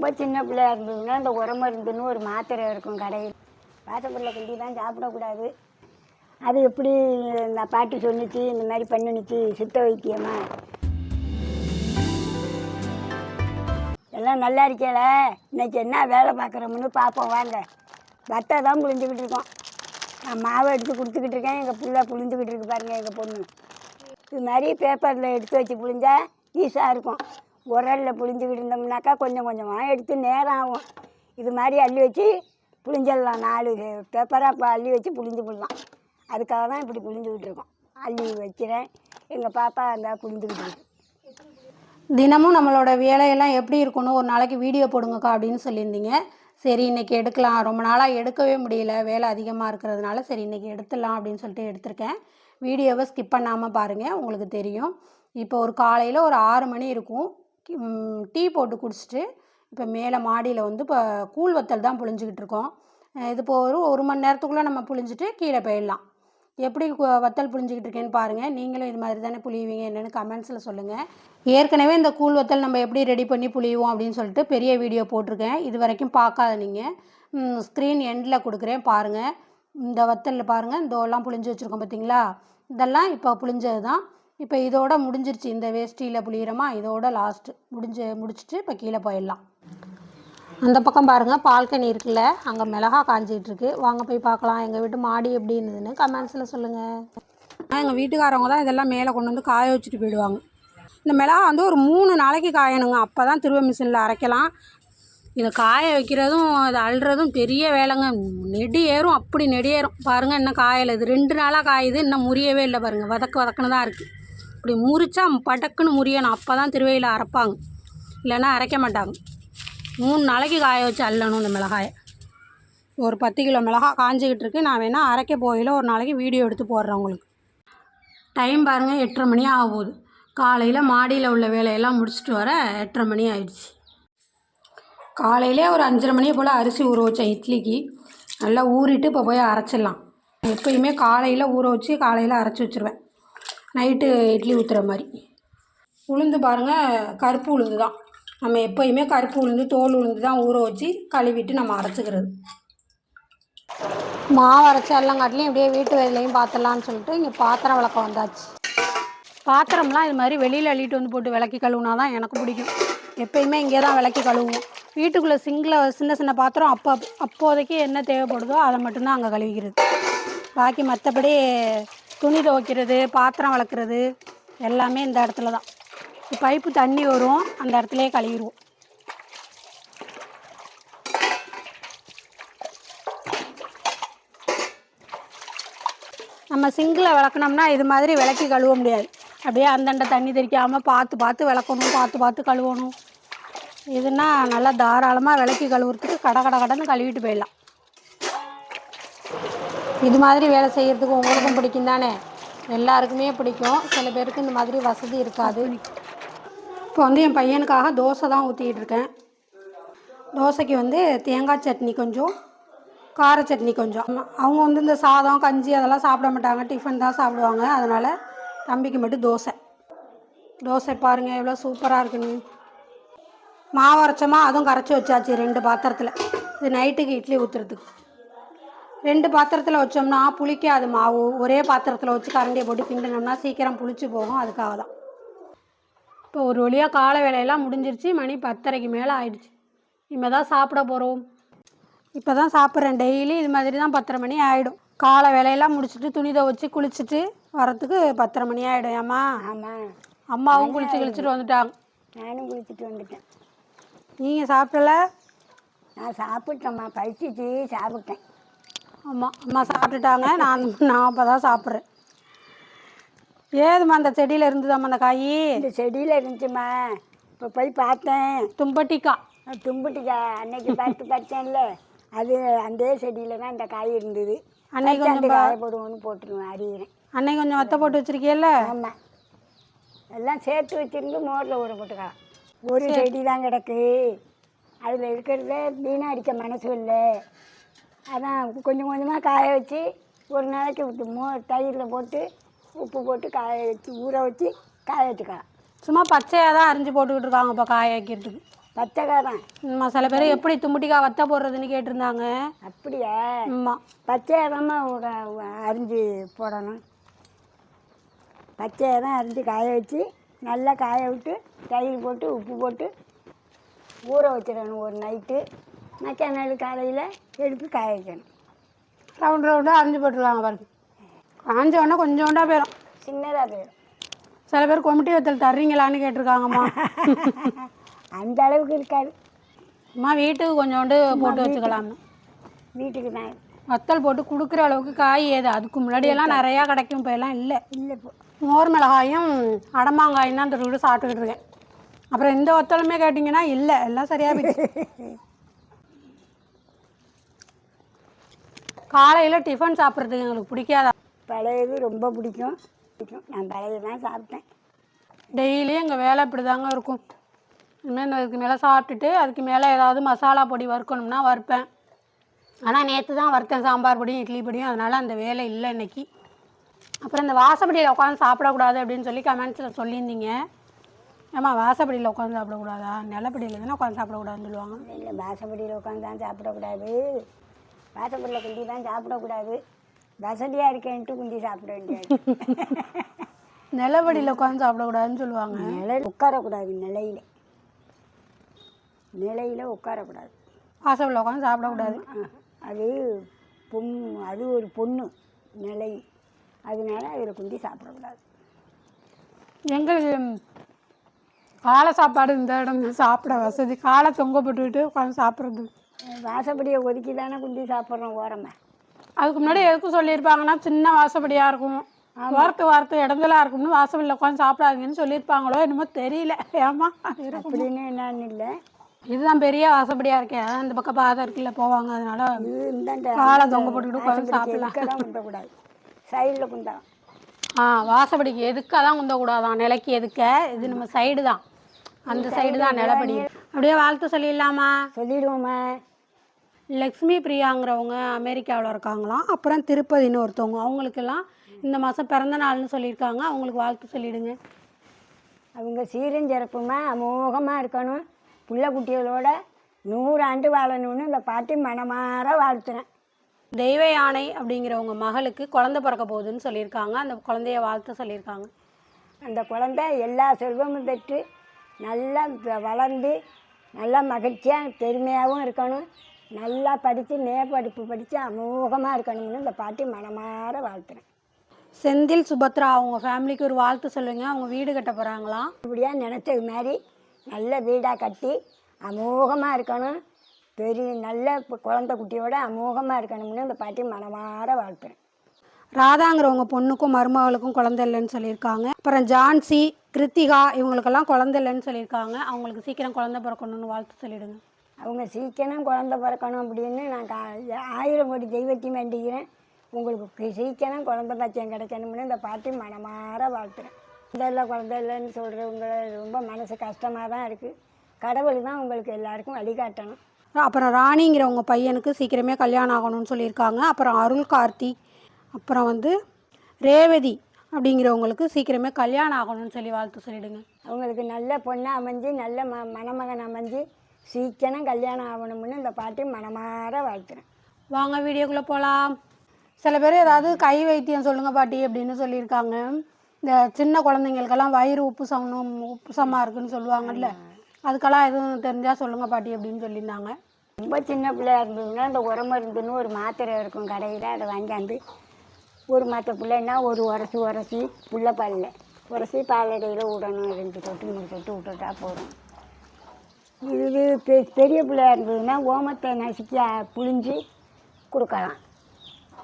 ரொம்ப சின்ன பிள்ளையா இருந்ததுன்னா இந்த உரமருந்துன்னு ஒரு மாத்திரை இருக்கும் கடையில். வாசப்படில் கொண்டு தான் சாப்பிடக்கூடாது. அது எப்படி நான் பாட்டி சொன்னிச்சு இந்த மாதிரி பண்ணுனுச்சு சித்த வைத்தியமா? எல்லாம் நல்லா இருக்கேல இன்னைக்கு என்ன வேலை பார்க்குறோம்னு பார்ப்போம் வாங்க. வட்டை தான் புழிஞ்சுக்கிட்டு இருக்கோம். நான் மாவை எடுத்து கொடுத்துக்கிட்டு இருக்கேன் எங்கள் பிள்ளை புழிஞ்சுக்கிட்டு இருக்கு பாருங்கள் எங்கள் பொண்ணு. இது மாதிரி பேப்பரில் எடுத்து வச்சு புழிஞ்சா ஈஸியாக இருக்கும். உரலில் புழிஞ்சிக்கிட்டு இருந்தோம்னாக்கா கொஞ்சம் கொஞ்சமாக எடுத்து நேரம் ஆகும் இது மாதிரி அள்ளி வச்சு புழிஞ்சிடலாம். நாலு பேப்பராக இப்போ அள்ளி வச்சு புழிஞ்சு விடலாம். அதுக்காக தான் இப்படி புழிஞ்சுக்கிட்டு இருக்கோம். அள்ளி வைக்கிறேன். எங்கள் பாப்பா அந்த புழிஞ்சுக்கிட்டு இருக்கு. தினமும் நம்மளோட வேலையெல்லாம் எப்படி இருக்கணும் ஒரு நாளைக்கு வீடியோ போடுங்கக்கா அப்படின்னு சொல்லியிருந்தீங்க. சரி இன்னைக்கு எடுக்கலாம். ரொம்ப நாளாக எடுக்கவே முடியல. வேலை அதிகமாக இருக்கிறதுனால சரி இன்றைக்கி எடுத்துடலாம் அப்படின்னு சொல்லிட்டு எடுத்திருக்கேன். வீடியோவை ஸ்கிப் பண்ணாமல் பாருங்கள் உங்களுக்கு தெரியும். இப்போ ஒரு காலையில் ஒரு ஆறு மணி இருக்கும். டீ போட்டு குடிச்சிட்டு இப்போ மேலே மாடியில் வந்து இப்போ கூழ் வத்தல் தான் புழிஞ்சிக்கிட்டு இருக்கோம். இது இப்போ ஒரு ஒரு மணி நேரத்துக்குள்ளே நம்ம புழிஞ்சிட்டு கீழே போயிடலாம். எப்படி கு- வத்தல் புழிஞ்சிக்கிட்டு இருக்கேன்னு பாருங்கள் நீங்களும் இது மாதிரி தானே புழிவீங்க என்னென்னு கமெண்ட்ஸில் சொல்லுங்கள் ஏற்கனவே இந்த கூழ் வத்தல் நம்ம எப்படி ரெடி பண்ணி புழிவோம் அப்படின்னு சொல்லிட்டு பெரிய வீடியோ போட்டிருக்கேன். இது வரைக்கும் பார்க்காத நீங்கள் ஸ்க்ரீன் எண்டில் கொடுக்குறேன் பாருங்கள் இந்த வத்தலில் பாருங்கள் இந்த எல்லாம் புழிஞ்சு வச்சுருக்கோம் பார்த்தீங்களா இதெல்லாம் இப்போ புழிஞ்சது தான் இப்போ இதோட முடிஞ்சிருச்சு. இந்த வேஷ்டியில் புளியிறமா இதோட லாஸ்ட்டு முடிஞ்சு முடிச்சுட்டு இப்போ கீழே போயிடலாம். அந்த பக்கம் பாருங்கள் பால்கனி இருக்குல்ல அங்கே மிளகா காஞ்சிகிட்ருக்கு வாங்க போய் பார்க்கலாம். எங்கள் வீட்டு மாடி எப்படி இருந்ததுன்னு கமெண்ட்ஸில் சொல்லுங்கள் எங்கள் வீட்டுக்காரவங்க தான் இதெல்லாம் மேலே கொண்டு வந்து காய வச்சுட்டு போயிடுவாங்க. இந்த மிளகா வந்து ஒரு மூணு நாளைக்கு காயணுங்க. அப்போ தான் திருவ மிஷினில் அரைக்கலாம். இதை காய வைக்கிறதும் அதை அழுறதும் பெரிய வேலைங்க. நெடி ஏறும் அப்படி நெடி ஏறும். பாருங்கள் இன்னும் காயலை இது. ரெண்டு நாளாக காயுது இன்னும் முறியவே இல்லை பாருங்கள் வதக்கு வதக்குன்னு தான் இருக்குது இப்படி முறிச்சா படக்குன்னு முறியணும். அப்போ தான் திருவையில் அரைப்பாங்க. இல்லைன்னா அரைக்க மாட்டாங்க. மூணு நாளைக்கு காய வச்சு அள்ளணும் இந்த மிளகாயை. ஒரு பத்து கிலோ மிளகாய் காஞ்சிக்கிட்டு இருக்கு. நான் வேணால் அரைக்க போகையில் ஒரு நாளைக்கு வீடியோ எடுத்து போடுறேன் உங்களுக்கு. டைம் பாருங்கள் எட்டரை மணி ஆக போகுது காலையில் மாடியில் உள்ள வேலையெல்லாம் முடிச்சுட்டு வர எட்டரை மணி ஆயிடுச்சு. காலையிலே ஒரு அஞ்சரை மணி போல் அரிசி ஊற வச்சேன் இட்லிக்கு நல்லா ஊறிட்டு இப்போ போய் அரைச்சிடலாம். எப்பயுமே காலையில் ஊற வச்சு காலையில் அரைச்சி வச்சுருவேன். நைட்டு இட்லி ஊற்றுற மாதிரி. உளுந்து பாருங்கள் கருப்பு உளுந்து தான். நம்ம எப்போயுமே கருப்பு உளுந்து தோல் உளுந்து தான் ஊற வச்சு கழுவிட்டு நம்ம அரைச்சிக்கிறது. மாவு அரைச்சி எல்லாங்காட்டிலையும் இப்படியே வீட்டு வேலையும் பார்த்துடலான்னு சொல்லிட்டு இங்கே பாத்திரம் விளக்கம் வந்தாச்சு. பாத்திரம்லாம் இது மாதிரி வெளியில் அள்ளிட்டு வந்து போட்டு விளக்கி கழுவுனா தான் எனக்கு பிடிக்கும். எப்பயுமே இங்கே தான் விளக்கி கழுவுவோம். வீட்டுக்குள்ளே சிங்கில் சின்ன சின்ன பாத்திரம் அப்போ அப்போதைக்கு என்ன தேவைப்படுதோ அதை மட்டும்தான் அங்கே கழுவிக்கிறது. பாக்கி மற்றபடி துணி துவைக்கிறது பாத்திரம் விளக்குறது எல்லாமே இந்த இடத்துல தான். பைப்பு தண்ணி வரும் அந்த இடத்துலையே கழுவிடுவோம். நம்ம சிங்கில் விளக்குனோம்னா இது மாதிரி விளக்கி கழுவ முடியாது. அப்படியே அந்தண்ட தண்ணி தெளிக்காமல் பார்த்து பார்த்து விளக்கணும் பார்த்து பார்த்து கழுவணும். இதுனா நல்லா தாராளமாக விளக்கி கழுவுறதுக்கு கட கட கடன்னு கழுவிட்டு போயிடலாம். இது மாதிரி வேலை செய்கிறதுக்கு உங்களுக்கும் பிடிக்கும் தானே? எல்லாருக்குமே பிடிக்கும். சில பேருக்கு இந்த மாதிரி வசதி இருக்காது. இப்போ வந்து என் பையனுக்காக தோசை தான் ஊற்றிக்கிட்டு இருக்கேன். தோசைக்கு வந்து தேங்காய் சட்னி கொஞ்சம் கார சட்னி கொஞ்சம். அவங்க வந்து இந்த சாதம் கஞ்சி அதெல்லாம் சாப்பிட மாட்டாங்க. டிஃபன் தான் சாப்பிடுவாங்க. அதனால் தம்பிக்கு மட்டும் தோசை. தோசை பாருங்கள் எவ்வளோ சூப்பராக இருக்குன்னு. மாவு அரைச்சோமா? அதுவும் கரைச்சி வச்சாச்சு ரெண்டு பாத்திரத்தில். இது நைட்டுக்கு இட்லி ஊற்றுறதுக்கு ரெண்டு பாத்திரத்தில் வச்சோம்னா புளிக்காது மாவு. ஒரே பாத்திரத்தில் வச்சு கரண்டியை போட்டு கிண்டினோம்னா சீக்கிரம் புளிச்சு போகும். அதுக்காக தான். இப்போ ஒரு வழியாக காலை வேலையெல்லாம் முடிஞ்சிருச்சு. மணி பத்தரைக்கு மேலே ஆயிடுச்சு. இனிமேல் தான் சாப்பிட போகிறோம் இப்போ தான் சாப்பிட்றேன். டெய்லி இது மாதிரி தான் பத்தரை மணி ஆகிடும் காலை வேலையெல்லாம் முடிச்சுட்டு துணி துவச்சி குளிச்சுட்டு வரத்துக்கு பத்தரை மணி ஆகிடும் ஏம்மா? ஆமாம் அம்மாவும் குளிச்சு குளிச்சுட்டு வந்துட்டாங்க. நானும் குளிச்சுட்டு வந்துட்டேன். நீங்கள் சாப்பிடல? நான் சாப்பிட்டேம்மா. பழிச்சிச்சு சாப்பிட்டேன். ஆமாம் அம்மா சாப்பிட்டுட்டாங்க. நான் நான் இப்போ தான் சாப்பிட்றேன். ஏதும்மா அந்த செடியில் இருந்துதாம்மா அந்த காய்? இந்த செடியில் இருந்துச்சுமா இப்போ போய் பார்த்தேன். தும்பட்டிக்காய் தும்புட்டிக்கா. அன்னைக்கு பார்த்து பறிச்சேன்ல அது அந்த செடியில் தான் இந்த காய் இருந்தது. அன்னைக்கு அந்த கொஞ்சம் காயை போடுவோன்னு போட்டுருவேன் அறிகிறேன் அன்னைக்கு கொஞ்சம் வத்த போட்டு வச்சிருக்கியல்ல? ஆமாம் எல்லாம் சேர்த்து வச்சிருந்து மோரில் ஊற போட்டுக்கலாம். ஒரு செடி தான் கிடக்கு. அதில் இருக்கிறத வீணாக அடிக்க மனசு இல்லை. அதான் கொஞ்சம் கொஞ்சமாக காய வச்சு ஒரு நாளைக்கு விட்டு மோ தயிரில் போட்டு உப்பு போட்டு காய வச்சு ஊற வச்சு காய வச்சுக்கலாம். சும்மா பச்சையாக தான் அரிஞ்சு போட்டுக்கிட்டு இருக்காங்க இப்போ காய வைக்கிறதுக்கு. பச்சைக்காய் தான் ஆமா சில பேர் எப்படி தும்புட்டிக்காய் வத்த போடுறதுன்னு கேட்டிருந்தாங்க. அப்படியா? ஆமாம் பச்சையாக தான் அரிஞ்சு போடணும். பச்சையாக தான் அரிஞ்சு காய வச்சு நல்லா காய விட்டு தயிர் போட்டு உப்பு போட்டு ஊற வச்சிடணும் ஒரு நைட்டு. மற்ற நாள் காலையில் எடுத்து காய வைக்கணும் ரவுண்ட் ரவுண்டாக அரிஞ்சு போட்டுருவாங்க பாருங்க. காஞ்ச உடனே கொஞ்சோண்டா போயிடும் சின்னதாக போயிடும் சில பேர் கொமிட்டி வத்தல் தர்றீங்களான்னு கேட்டிருக்காங்கம்மா. அந்த அளவுக்கு இருக்காது. அம்மா வீட்டுக்கு கொஞ்சோண்டு போட்டு வச்சுக்கலாம்னு. வீட்டுக்கு தான் வத்தல் போட்டு கொடுக்குற அளவுக்கு காய் ஏது? அதுக்கு முன்னாடியெல்லாம் நிறையா கிடைக்கும் இப்போ எல்லாம் இல்லை. இல்லை இப்போ மோர் மிளகாயும் அடமாங்காயும் தான் தொட்டு சாப்பிட்டுக்கிட்டு இருக்கேன். அப்புறம் எந்த வத்தலுமே கேட்டிங்கன்னா இல்லை எல்லாம் சரியாக போயிடுச்சு. காலையில் டிஃபன் சாப்பிட்றதுக்கு எங்களுக்கு பிடிக்காதா? பழையது ரொம்ப பிடிக்கும். பிடிக்கும். நான் பழைய தான் சாப்பிட்டேன். டெய்லியும் எங்கள் வேலை இப்படி தாங்க இருக்கும் இனிமேல் இதுக்கு மேலே சாப்பிட்டுட்டு அதுக்கு மேலே ஏதாவது மசாலா பொடி வறுக்கணும்னா வறுப்பேன். ஆனால் நேற்று தான் வறுத்தேன் சாம்பார் பொடியும் இட்லி பொடியும். அதனால் அந்த வேலை இல்லை இன்னைக்கு. அப்புறம் இந்த வாசப்படியில் உட்காந்து சாப்பிடக்கூடாது அப்படின்னு சொல்லி கமெண்ட்ஸில் சொல்லியிருந்தீங்க. ஏம்மா வாசப்படியில் உட்காந்து சாப்பிடக்கூடாதா? நிலப்படியில் தானே உட்காந்து சாப்பிடக்கூடாதுன்னு சொல்லுவாங்க. இல்லை வாசப்படியில் உட்காந்து தான் சாப்பிடக்கூடாது. வாசப்படியில் குண்டி தான் சாப்பிடக்கூடாது. வசதியாக இருக்கேன்ட்டு குண்டி சாப்பிட வேண்டியது. நிலப்படியில் உட்காந்து சாப்பிடக்கூடாதுன்னு சொல்லுவாங்க. நிலை உட்காரக்கூடாது நிலையில். நிலையில் உட்காரக்கூடாது. வாசப்படியில் உட்காந்து சாப்பிடக்கூடாது. அது பொன் அது ஒரு பொண்ணு நிலை. அதனால அதில் குண்டி சாப்பிடக்கூடாது. எங்களுக்கு காலை சாப்பாடு இந்த இடம் சாப்பிட வசதி. காலை தொங்க போட்டுக்கிட்டு உட்காந்து சாப்பிட்றது. வாசப்படியை ஒதுக்கி தானே குண்டி சாப்பிட்றோம் ஓரமாக அதுக்கு முன்னாடி எதுக்கு சொல்லியிருப்பாங்கன்னா சின்ன வாசப்படியாக இருக்கும். வாரத்து வாரத்து இடத்துல இருக்கும்னு வாசப்படியில் உட்காந்து சாப்பிடாதீங்கன்னு சொல்லியிருப்பாங்களோ என்னமோ தெரியல. ஏமா அப்படின்னு என்னன்னு இல்லை. இதுதான் பெரிய வாசப்படியாக இருக்கே. இந்த பக்கம் பாதை இருக்குல்ல போவாங்க. அதனால காலை தொங்க போட்டுக்கிட்டு உட்காந்து சாப்பிடலாம். குந்தக்கூடாது சைடில் குந்தலாம் ஆ வாசப்படிக்கு எதுக்க தான் குந்தக்கூடாதான் நிலைக்கு எதுக்க? இது நம்ம சைடு தான். அந்த சைடு தான் நிலப்படி. அப்படியே வாழ்த்து சொல்லிடலாமா? சொல்லிடுவோம்மா. லக்ஷ்மி பிரியாங்கிறவங்க அமெரிக்காவில் இருக்காங்களாம். அப்புறம் திருப்பதின்னு ஒருத்தவங்க. அவங்களுக்கெல்லாம் இந்த மாதம் பிறந்த நாள்னு சொல்லியிருக்காங்க. அவங்களுக்கு வாழ்த்து சொல்லிடுங்க. அவங்க சீரும் சிறப்புமா அமோகமாக இருக்கணும். புள்ள குட்டிகளோட நூறு ஆண்டு வாழணும்னு இந்த பாட்டி மனமாற வாழ்த்துறேன். தெய்வ யானை அப்படிங்கிறவங்க மகளுக்கு குழந்தை பிறக்க போகுதுன்னு சொல்லியிருக்காங்க. அந்த குழந்தைய வாழ்த்து சொல்லியிருக்காங்க. அந்த குழந்தை எல்லா செல்வமும் பெற்று நல்லா வளர்ந்து நல்லா மகிழ்ச்சியாக பெருமையாகவும் இருக்கணும். நல்லா படித்து மே படிப்பு படித்து அமோகமாக இருக்கணும்னு இந்த பாட்டி மனமாற வாழ்த்துறேன். செந்தில் சுபத்ரா அவங்க ஃபேமிலிக்கு ஒரு வாழ்த்து சொல்லுங்க. அவங்க வீடு கட்ட போகிறாங்களாம் இப்படியாக நினச்சது மாதிரி நல்ல வீடாக கட்டி அமோகமாக இருக்கணும். பெரிய நல்ல குழந்தை குட்டியோட அமோகமாக இருக்கணும்னு இந்த பாட்டி மனமாற வாழ்த்துறேன். ராதாங்கிறவங்க பொண்ணுக்கும் மருமகளுக்கும் குழந்தை இல்லைன்னு சொல்லியிருக்காங்க. அப்புறம் ஜான்சி கிருத்திகா இவங்களுக்கெல்லாம் குழந்தை இல்லைன்னு சொல்லியிருக்காங்க. அவங்களுக்கு சீக்கிரம் குழந்தை பிறக்கணும்னு வாழ்த்து சொல்லிடுங்க. அவங்க சீக்கிரம் குழந்தை பிறக்கணும் அப்படின்னு நான் கா ஆயிரம் கோடி தெய்வத்தையும் வேண்டிக்கிறேன். உங்களுக்கு சீக்கிரம் குழந்தை பச்சையம் கிடைக்கணும்னு இந்த பாட்டி மனமாற வாழ்த்துறேன். குழந்தை இல்லை குழந்தை இல்லைன்னு சொல்கிறவங்க ரொம்ப மனசு கஷ்டமாக தான் இருக்குது கடவுள் தான் உங்களுக்கு எல்லாருக்கும் வழிகாட்டணும் அப்புறம் ராணிங்கிறவங்க பையனுக்கு சீக்கிரமே கல்யாணம் ஆகணும்னு சொல்லியிருக்காங்க. அப்புறம் அருள் கார்த்திக் அப்புறம் வந்து ரேவதி அப்படிங்கிறவங்களுக்கு சீக்கிரமே கல்யாணம் ஆகணும்னு சொல்லி வாழ்த்து சொல்லிடுங்க. அவங்களுக்கு நல்ல பொண்ணாக அமைஞ்சு நல்ல ம மணமகன் அமைஞ்சு சீக்கிரம் கல்யாணம் ஆகணும்னு இந்த பாட்டி மனமாற வாழ்த்துறேன். வாங்க வீடியோக்குள்ளே போகலாம் சில பேர் ஏதாவது கை வைத்தியம் சொல்லுங்கள் பாட்டி அப்படின்னு சொல்லியிருக்காங்க. இந்த சின்ன குழந்தைங்களுக்கெல்லாம் வயிறு உப்பு சமணும் உப்பு சமாக இருக்குன்னு சொல்லுவாங்கல்ல. அதுக்கெல்லாம் எதுவும் தெரிஞ்சால் சொல்லுங்கள் பாட்டி அப்படின்னு சொல்லியிருந்தாங்க. ரொம்ப சின்ன பிள்ளையா இருந்ததுன்னா இந்த உரமருந்துன்னு ஒரு மாத்திரை இருக்கும் கடையில். அதை வாங்கியாந்து ஒரு மாத்திரை பிள்ளைன்னா ஒரு உரசி உரசி புள்ளப்பாலில் உரசி பாலடையில் விடணும் ரெண்டு தொட்டு மூணு தொட்டு விட்டுட்டா போதும். இது பெ- பெரிய பிள்ளையா இருந்ததுன்னா ஓமத்தை நசுக்கி புழிஞ்சு கொடுக்கலாம்.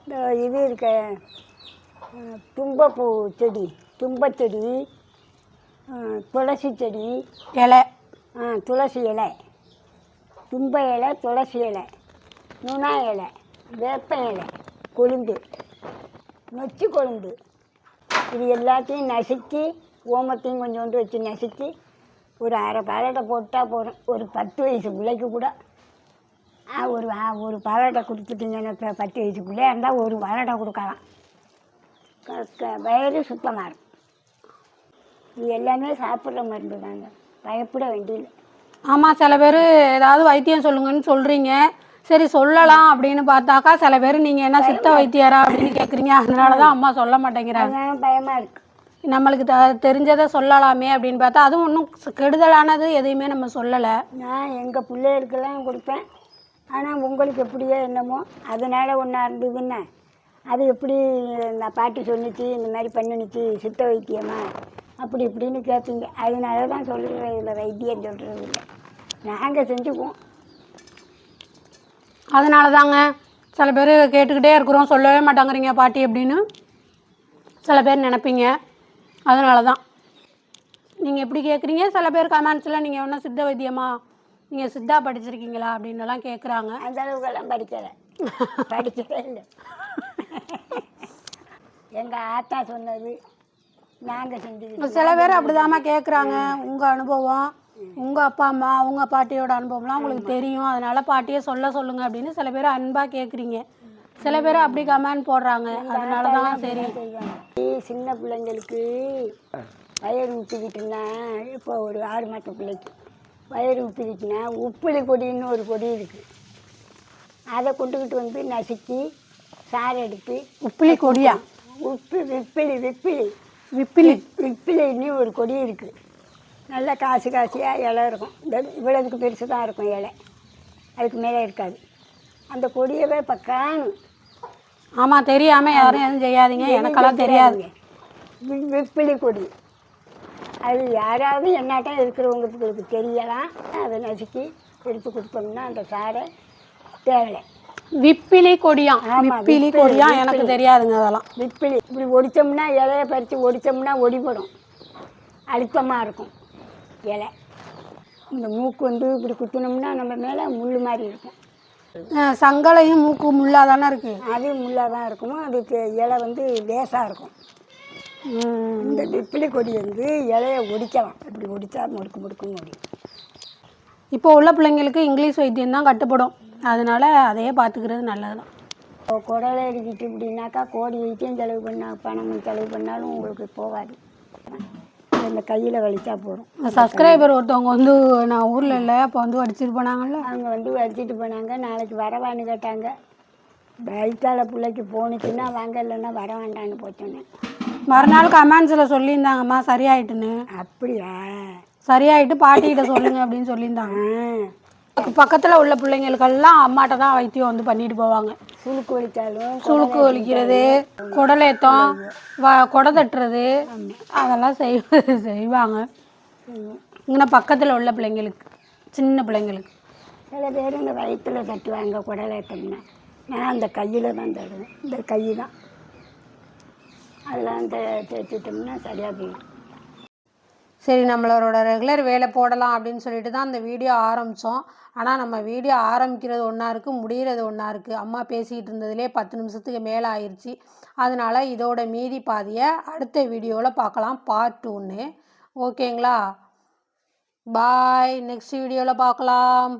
இந்த இது இருக்க தும்பப்பூ செடி தும்பச்செடி துளசி செடி இலை. துளசி இலை தும்ப இலை துளசி இலை நுணா இலை வேப்ப இலை கொழுந்து நொச்சி கொழுந்து இது எல்லாத்தையும் நசுக்கி ஓமத்தையும் கொஞ்சோண்டு வச்சு நசுக்கி ஒரு அரை பாலட்டை போட்டால் போதும். ஒரு பத்து வயசு பிள்ளைக்கு கூட. ஆ, ஒரு ஒரு பாலட்டை கொடுத்துட்டீங்கன்னு இப்போ பத்து வயசு பிள்ளையா இருந்தால் ஒரு பாலட்டை கொடுக்கலாம். வயிறு சுத்தமாக இருக்கும். இது எல்லாமே சாப்பிட்ற மருந்து தாங்க. பயப்பட வேண்டியதில்லை. ஆமாம் சில பேர் ஏதாவது வைத்தியம் சொல்லுங்கன்னு சொல்கிறீங்க சரி சொல்லலாம் அப்படின்னு பார்த்தாக்கா சில பேர் நீங்கள் என்ன சித்த வைத்தியரா அப்படின்னு கேட்குறீங்க அதனால தான் அம்மா சொல்ல மாட்டேங்கிறாங்க. பயமாக இருக்கு. நம்மளுக்கு த தெரிஞ்சதை சொல்லலாமே அப்படின்னு பார்த்தா அதுவும் ஒன்றும் கெடுதலானது எதையுமே நம்ம சொல்லலை. நான் எங்கள் பிள்ளைகளுக்கெல்லாம் கொடுப்பேன். ஆனால் உங்களுக்கு எப்படியோ என்னமோ அதனால் ஒன்றா இருந்ததுன்னா அது எப்படி நான் பாட்டி சொன்னிச்சு இந்த மாதிரி பண்ணுனுச்சு சித்த வைத்தியமா? அப்படி இப்படின்னு கேட்பீங்க அதனால தான் சொல்கிறது இல்லை வைத்தியம் சொல்கிறது இல்லை. நாங்கள் செஞ்சுக்குவோம். அதனால தாங்க சில பேர் கேட்டுக்கிட்டே இருக்கிறோம் சொல்லவே மாட்டாங்கிறீங்க பாட்டி அப்படின்னு. சில பேர் நினைப்பீங்க. அதனால தான் நீங்கள் எப்படி கேட்குறீங்க சில பேர் கமெண்ட்ஸில் நீங்கள் ஒன்றும் சித்த வைத்தியமா? நீங்கள் சித்தா படிச்சிருக்கீங்களா? அப்படின்னு எல்லாம் கேட்குறாங்க அந்த அளவுக்கெல்லாம் படிக்கலை. படிக்கவே இல்லை. எங்கள் ஆத்தா சொன்னது நாங்கள் செஞ்சுக்கிட்டு சில பேர் அப்படிதாம்மா கேட்குறாங்க உங்கள் அனுபவம் உங்கள் அப்பா அம்மா உங்கள் பாட்டியோட அனுபவம்லாம் உங்களுக்கு தெரியும். அதனால பாட்டியை சொல்ல சொல்லுங்க அப்படின்னு சில பேர் அன்பாக கேட்குறீங்க சில பேர் அப்படி கமெண்ட் போடுறாங்க. அதனால தான் சரி. சின்ன பிள்ளைங்களுக்கு வயிறு ஊற்றிக்கிட்டுனா இப்போ ஒரு ஆறு மாத பிள்ளைக்கு வயிறு ஊற்றிக்கிட்டுனா உப்புளி கொடின்னு ஒரு கொடி இருக்குது அதை கொண்டுக்கிட்டு வந்து நசுக்கி சாறு எடுத்து உப்பிலி கொடியா? உப்பு விப்பிலி விப்பிலி. விப்பிலி. விப்பிலின்னு ஒரு கொடி இருக்குது நல்லா காசு காசியாக இலை இருக்கும். இந்த இவ்வளவுக்கு பெருசு தான் இருக்கும் இலை. அதுக்கு மேலே இருக்காது. அந்த கொடியவே இப்போ காணும். ஆமாம் தெரியாமல் யாரும் எதுவும் செய்யாதீங்க. எனக்கெல்லாம் தெரியாது. வி- விப்பிலி கொடி. அது யாராவது என்னாட்டம் இருக்கிறவங்களுக்கு தெரியலாம். அதை நசுக்கி எடுத்து கொடுத்தோம்னா அந்த சாரை தேவை விப்பிலி கொடியா? ஆமா, விப்பிலி விப்பிலி, கொடியா? எனக்கு தெரியாதுங்க அதெல்லாம். விப்பிலி. இப்படி ஒடிச்சோம்னா இலையை பறித்து ஒடிச்சோம்னா ஒடிபடும். அழுத்தமாக இருக்கும். இலை. இந்த மூக்கு வந்து இப்படி குத்தினோம்னா நம்ம மேலே முள் மாதிரி இருக்கும். சங்கலையும் மூக்கு முள்ளா தானே இருக்கு? அது முள்ளாக தான் இருக்கும்? அதுக்கு இலை வந்து லேசாக இருக்கும். இந்த விப்பிலி கொடி வந்து இலையை ஒடிக்கலாம். இப்படி ஒடிச்சா முடுக்கு முடுக்குன்னு ஒடிக்கும் இப்போ உள்ள பிள்ளைங்களுக்கு இங்கிலீஷ் வைத்தியம் தான் கட்டுப்படும். அதனால அதையே பார்த்துக்கிறது நல்லது தான் இப்போ குடலை எடுக்கிட்டு இப்படின்னாக்கா கோடி வைத்தியம் செலவு பண்ணா பணம் செலவு பண்ணாலும் உங்களுக்கு போகாது. இந்த கையில் வலிச்சா போதும். சப்ஸ்கிரைபர் ஒருத்தவங்க வந்து நான் ஊரில் இல்லை அப்போ வந்து வடிச்சிட்டு போனாங்கல்ல? அவங்க வந்து வலிச்சிட்டு போனாங்க. நாளைக்கு வரவான்னு கேட்டாங்க. வயிற்றால பிள்ளைக்கு போணுச்சுன்னா வாங்க இல்லைன்னா வர வேண்டான்னு போச்சோன்னே. மறுநாள் கமெண்ட்ஸில் சொல்லியிருந்தாங்கம்மா சரியாயிட்டுன்னு. அப்படியா? சரியாயிட்டு பாட்டிகிட்ட சொல்லுங்க அப்படின்னு சொல்லியிருந்தாங்க. பக்கத்தில் உள்ள பிள்ளைங்களுக்கெல்லாம் அம்மாட்ட தான் வைத்தியம் வந்து பண்ணிட்டு போவாங்க. சுளுக்கு வலிச்சாலும் சுளுக்கு வலிக்கிறது குடலேத்தம் வ குடை தட்டுறது அதெல்லாம் செய் செய்வாங்க. இங்கே பக்கத்தில் உள்ள பிள்ளைங்களுக்கு சின்ன பிள்ளைங்களுக்கு. சில பேர் இந்த வயிற்றுல தட்டுவாங்க குடலேட்டம்னா நான் அந்த கையில் தான் தடுவேன். இந்த கை தான் அதில் அந்த தேய்ச்சிட்டோம்னா சரியாக போயிடும். சரி நம்மளோட ரெகுலர் வேலை போடலாம் அப்படின்னு சொல்லிட்டு தான் அந்த வீடியோ ஆரம்பித்தோம் ஆனால் நம்ம வீடியோ ஆரம்பிக்கிறது ஒன்றா இருக்குது முடிகிறது ஒன்றா இருக்குது அம்மா பேசிக்கிட்டு இருந்ததுலேயே பத்து நிமிஷத்துக்கு மேலே ஆயிடுச்சு அதனால் இதோட மீதி பாதியை அடுத்த வீடியோவில் பார்க்கலாம். பார்ட் ஒன்று ஓகேங்களா பாய் நெக்ஸ்ட் வீடியோவில் பார்க்கலாம்.